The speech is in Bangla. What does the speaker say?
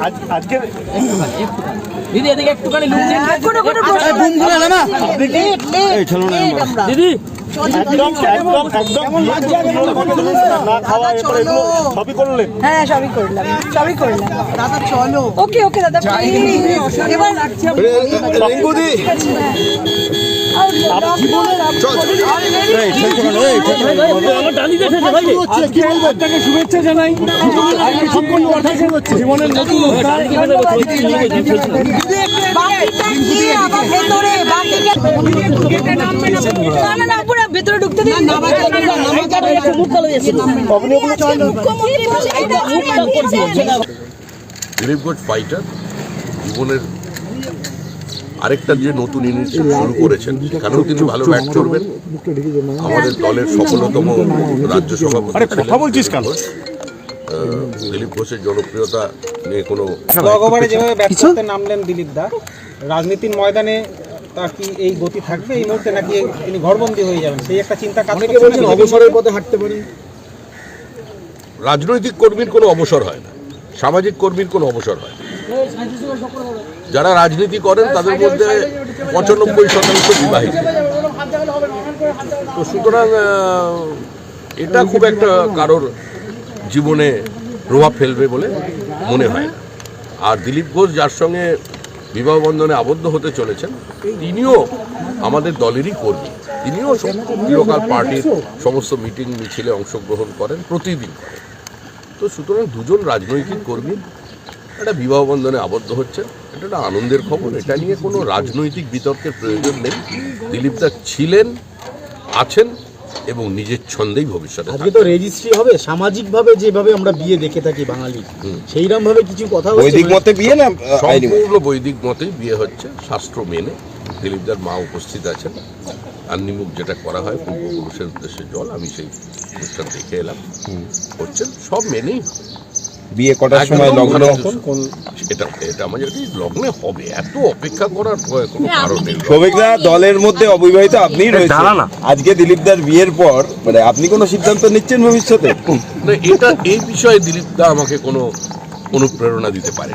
আজ- আজকে দিদি এদিকে একটুখানি হ্যাঁ সবই করলাম সবই করলাম দাদা চলো। ওকে ওকে দাদা এবার ভেতরে ঢুকতে জীবনের আরেকটা যে নতুন ইনিংস শুরু করেছেন সেখানেও তিনি ভালো ব্যাট করবেন। আমাদের দলের সফলতম রাজ্য সভাপতি। কথা বলছিস কেন? দিলীপ ঘোষের জনপ্রিয়তা নিয়ে কোনো গতবারে যেভাবে ব্যাট করতে নামলেন দিলীপ দা রাজনীতির ময়দানে তার কি এই গতি থাকবে? এই মুহূর্তে নাকি তিনি ঘরবন্দি হয়ে যাবেন? সেই একটা চিন্তা কাজ না? অবসরের পথে হাঁটতে পারেন রাজনৈতিক কর্মীর কোনো অবসর হয় না। সামাজিক কর্মীর কোনো অবসর হয় না। যারা রাজনীতি করেন, তাদের মধ্যে পঁচানব্বই শতাংশ বিবাহিত তো সুতরাং এটা খুব একটা কারোর জীবনে প্রভাব ফেলবে বলে মনে হয় আর দিলীপ ঘোষ যার সঙ্গে বিবাহ বন্ধনে আবদ্ধ হতে চলেছেন, তিনিও আমাদের দলেরই কর্মী। তিনিও লোকাল পার্টির সমস্ত মিটিং মিছিলে অংশগ্রহণ করেন, প্রতিদিন করেন। তো সুতরাং দুজন রাজনৈতিক কর্মী একটা বিবাহ বন্ধনে আবদ্ধ হচ্ছে এটা একটা আনন্দের খবর এটা নিয়ে কোনো রাজনৈতিক বিতর্কের প্রয়োজন নেই। দিলীপ দা ছিলেন আছেন এবং নিজের ছন্দেই ভবিষ্যতে আজকে তো রেজিস্ট্রি হবে সামাজিক ভাবে যেভাবে আমরা বিয়ে দেখে থাকি বাঙালি সেইরকম ভাবে কিছু কথা বৈদিক মতে বিয়ে না সম্পূর্ণ বৈদিক মতেই বিয়ে হচ্ছে শাস্ত্র মেনে। দিলীপদার মা উপস্থিত আছেন। আন্নিমুখ যেটা করা হয় পূর্বপুরুষের উদ্দেশ্যে জল আমি সেই অনুষ্ঠান দেখে এলাম। করছেন সব মেনেই বিয়ে কটার সময় লগ্ন কোন এটা এটা আমাদের কি লগ্নে হবে এত অপেক্ষা করার কোনো কারণ নেই। সৌভিকদা দলের মধ্যে অবিবাহিত আপনি রয়েছেন। আজকে দিলীপদার বিয়ের পর মানে আপনি কোনো সিদ্ধান্ত নিচ্ছেন ভবিষ্যতে? এটা এই বিষয়ে দিলীপ দা আমাকে কোনো অনুপ্রেরণা দিতে পারে